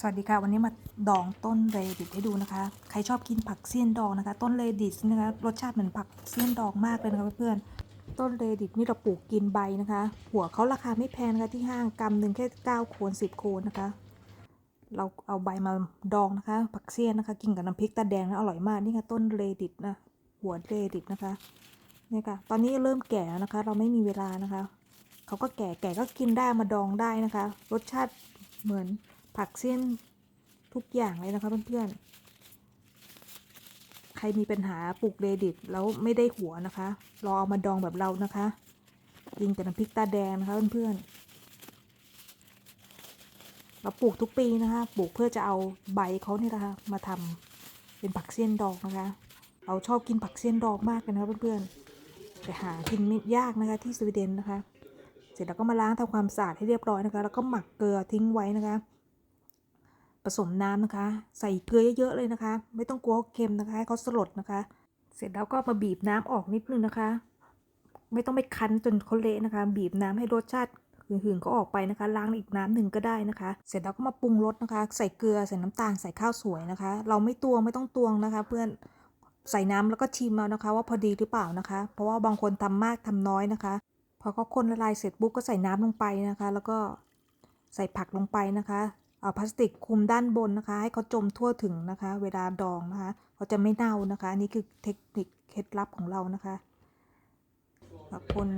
สวัสดีค่ะ วันนี้มาดองต้นเรดิตให้ดูนะคะ ใครชอบกินผักเสี้ยนดองนะคะ ต้นเรดิตนะคะรสชาติเหมือนผักเสี้ยนดองมากเลยนะคะเพื่อนๆต้นเรดิตนี่เราปลูกกินใบนะคะ หัวเขาราคาไม่แพงนะคะที่ห้างกรัมหนึ่งแค่9โคน10โคนนะคะ เราเอาใบมาดองนะคะ ผักเสี้ยนนะคะ กินกับน้ำพริกตาแดงนะอร่อยมากนี่ค่ะต้นเรดิตนะหัวเรดิตนะคะเนี่ยค่ะตอนนี้เริ่มแก่แล้วนะคะ เราไม่มีเวลานะคะเขาก็แก่แก่ก็กินได้มาดองได้นะคะ รสชาติเหมือน ผักเสี้ยนทุกอย่างเลยนะคะเพื่อนๆ ใครมีปัญหาปลูกเรดิตแล้วไม่ได้หัวนะคะ รอเอามาดองแบบเรานะคะกินกับน้ำพริกตาแดงนะคะเพื่อนๆ เราปลูกทุกปีนะคะ ปลูกเพื่อจะเอาใบเขาเนี่ยนะคะ มาทำเป็นผักเสี้ยนดองนะคะ เราชอบกินผักเสี้ยนดองมากเลยนะคะเพื่อนๆ แต่หากินไม่ยากนะคะที่สวีเดนนะคะ เสร็จแล้วก็มาล้างทำความสะอาดให้เรียบร้อยนะคะ แล้วก็หมักเกลือทิ้งไว้นะคะ ผสมน้ำนะคะ ใส่เกลือเยอะๆเลยนะคะ ไม่ต้องกลัวเค็มนะคะให้เขาสลดนะคะ เสร็จแล้วก็มาบีบน้ำออกนิดนึงนะคะ ไม่ต้องไปคั้นจนเขาเละนะคะ บีบน้ำให้รสชาติหืนๆก็ออกไปนะคะ ล้างอีกน้ำหนึ่งก็ได้นะคะ เสร็จแล้วก็มาปรุงรสนะคะ ใส่เกลือใส่น้ำตาลใส่ข้าวสวยนะคะ เราไม่ตวงไม่ต้องตวงนะคะ เพื่อนใส่น้ำแล้วก็ชิมเอานะคะ ว่าพอดีหรือเปล่านะคะ เพราะว่าบางคนทำมากทำน้อยนะคะ พอเขาคนละลายเสร็จปุ๊บก็ใส่น้ำลงไปนะคะ แล้วก็ใส่ผักลงไปนะคะ พลาสติกคลุมด้านบนนะคะ ให้เขาจมทั่วถึงนะคะ เวลาดองนะคะเขาจะไม่เน่านะคะอันนี่คือเทคนิคเคล็ดลับของเรานะคะคน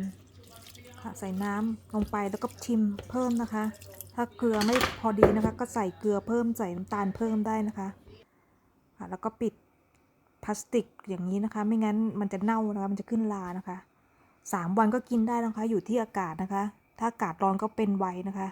ค่ะใส่น้ำลงไปแล้วก็ชิมเพิ่มนะคะ ถ้าเกลือไม่พอดีนะคะ ก็ใส่เกลือเพิ่มใส่น้ำตาลเพิ่มได้นะคะค่ะแล้วก็ปิดพลาสติกอย่างนี้นะคะ ไม่งั้นมันจะเน่านะคะมันจะขึ้นลานะคะสามวันก็กินได้นะคะ อยู่ที่อากาศนะคะ ถ้าอากาศร้อนก็เป็นไว้นะคะ